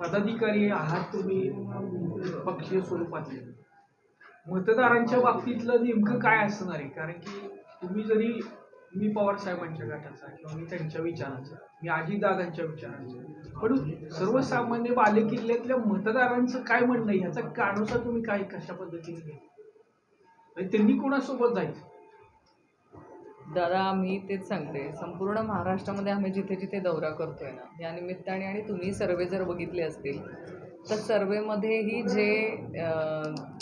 पदाधिकारी आहात तुम्ही पक्षीय स्वरूपातले. मतदारांच्या बाबतीतलं नेमकं काय असणार आहे? कारण की तुम्ही जरी मी पवार साहेबांच्या गटाचा किंवा मी त्यांच्या विचारांचा मी अजितदादांच्या विचारांचा पण सर्वसामान्य बालेकिल्ल्यातल्या मतदारांचं काय म्हणणं ह्याचा कानोसा तुम्ही काय कशा पद्धतीने घ्या त्यांनी कोणासोबत जायचं? दादा आम्ही तेच सांगते. संपूर्ण महाराष्ट्रामध्ये आम्ही जिथे जिथे दौरा करतोय ना या निमित्ताने आणि तुम्ही सर्वे जर बघितले असतील तर सर्वेमध्येही जे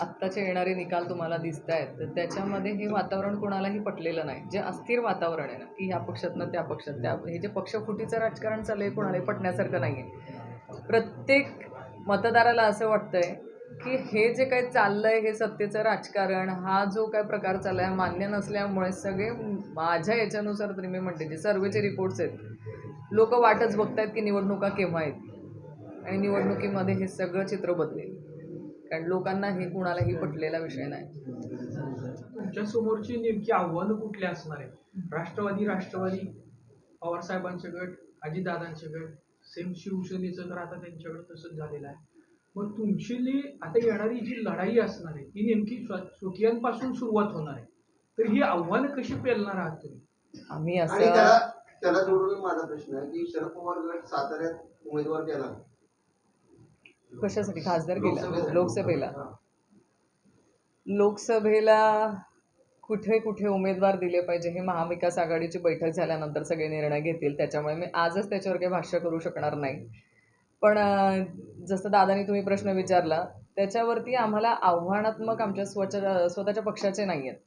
आत्ताचे येणारे निकाल तुम्हाला दिसत आहेत तर त्याच्यामध्ये हे वातावरण कोणालाही पटलेलं नाही. जे अस्थिर वातावरण आहे ना की ह्या पक्षातनं त्या पक्षात त्या हे जे पक्षफुटीचं राजकारण चाललंय कोणालाही पटण्यासारखं नाही आहे प्रत्येक मतदाराला असं वाटतं आहे की हे जे काही चाललंय हे सत्तेचं राजकारण हा जो काय प्रकार चाललाय आहे मान्य नसल्यामुळे सगळे माझ्या याच्यानुसार तरी मी म्हणते जे सर्वेचे रिपोर्ट्स आहेत लोक वाटच बघतायत की निवडणुका केव्हा आहेत. आणि निवडणुकीमध्ये हे सगळं चित्र बदलेल. कारण लोकांना हे कुणालाही पटलेला विषय नाही. तुमच्या समोरची नेमकी आव्हानं कुठली असणार आहेत? राष्ट्रवादी राष्ट्रवादी पवारसाहेबांचे गट अजितदादांचे गट सेम शिवसेनेचं तर आता त्यांच्याकडे तसंच झालेलं आहे. मग तुमची जी आता येणारी जी लढाई असणार आहे ती नेमकी स्व- स्वकीयांपासून सुरुवात होणार आहे. तर ही आव्हानं कशी पेलणार आहात तुम्ही? आम्ही आणि असं त्याला त्याला जोडून माझा प्रश्न आहे की शरद पवार गट साताऱ्यात उमेदवार केला कशासाठी? खासदार केला? लोकसभेसाठी. लोकसभेला? हा. लोकसभेला कुठे कुठे उमेदवार दिले पाहिजे हे महाविकास आघाडीची बैठक झाल्यानंतर सगळे निर्णय घेतील. त्याच्यामुळे मी आजच त्याच्यावर काही भाष्य करू शकणार नाही. पण जसं दादानी तुम्ही प्रश्न विचारला त्याच्यावरती आम्हाला आव्हानात्मक आमच्या स्वच स्वतःच्या पक्षाचे नाही आहेत.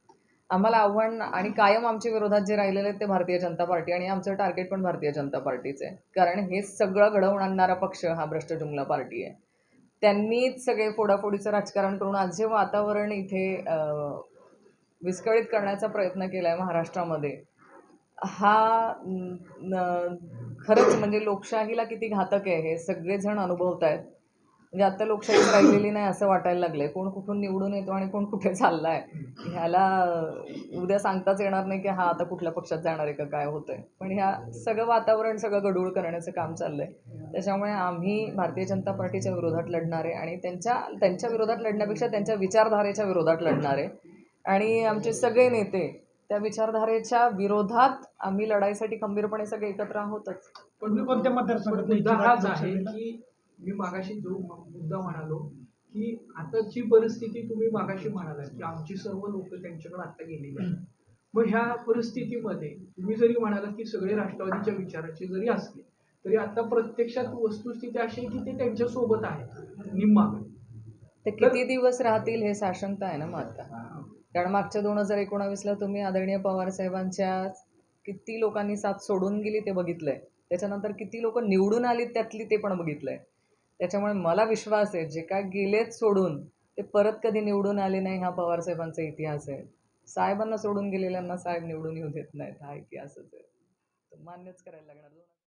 आम्हाला आव्हान आणि कायम आमच्या विरोधात जे राहिलेले आहेत ते भारतीय जनता पार्टी आणि आमचं टार्गेट पण भारतीय जनता पार्टीचं. आहे कारण हे सगळं घडवून आणणारा पक्ष हा भ्रष्ट जुमला पार्टी आहे. त्यांनीच सगळे फोडाफोडीचं राजकारण करून आज जे वातावरण इथे विस्कळीत करण्याचा प्रयत्न केला आहे महाराष्ट्रामध्ये हा खरंच म्हणजे लोकशाहीला किती घातक आहे हे सगळेजण अनुभवत आहेत म्हणजे आता लोकशाही राहिलेली नाही असं वाटायला लागलंय. कोण कुठून निवडून येतो आणि कोण कुठे चाललाय? ह्याला उद्या सांगताच येणार नाही की हा आता कुठल्या पक्षात जाणार आहे का काय होतंय. पण ह्या सगळं वातावरण सगळं गडूळ करण्याचं काम चाललंय. त्याच्यामुळे आम्ही भारतीय जनता पार्टीच्या विरोधात लढणार आहे आणि त्यांच्या त्यांच्या विरोधात लढण्यापेक्षा त्यांच्या विचारधारेच्या विरोधात लढणारे आणि आमचे सगळे नेते त्या विचारधारेच्या विरोधात आम्ही लढाईसाठी खंबीरपणे सगळे एकत्र आहोतच. पण मी कोणत्या मतदारसंघात मुद्दा हाच आहे की मी मागाशी जो मुद्दा म्हणालो की आताची परिस्थिती तुम्ही मागाशी म्हणाला की आमची सर्व लोक त्यांच्याकडे आता गेलेली आहेत. मग ह्या परिस्थितीमध्ये तुम्ही जरी म्हणाला की सगळे राष्ट्रवादीच्या विचाराचे जरी असले तरी आता प्रत्यक्षात वस्तुस्थिती अशी आहे की ते त्यांच्यासोबत आहेत निम्माकडे. ते किती दिवस राहतील हे साशंकता आहे ना मग आता? कारण मागच्या दोन हजार एकोणावीसला तुम्ही आदरणीय पवार साहेबांच्या किती लोकांनी साथ सोडून गेली ते बघितलंय. त्याच्यानंतर किती लोक निवडून आली त्यातली ते पण बघितलंय. त्याच्यामुळे मला विश्वास आहे जे काय गेलेत सोडून ते परत कधी निवडून आले नाही हा पवार साहेबांचा इतिहास आहे. साहेबांना सोडून गेलेल्यांना साहेब निवडून येऊ देत नाहीत हा इतिहासच आहे. तर मान्यच करायला लागणार.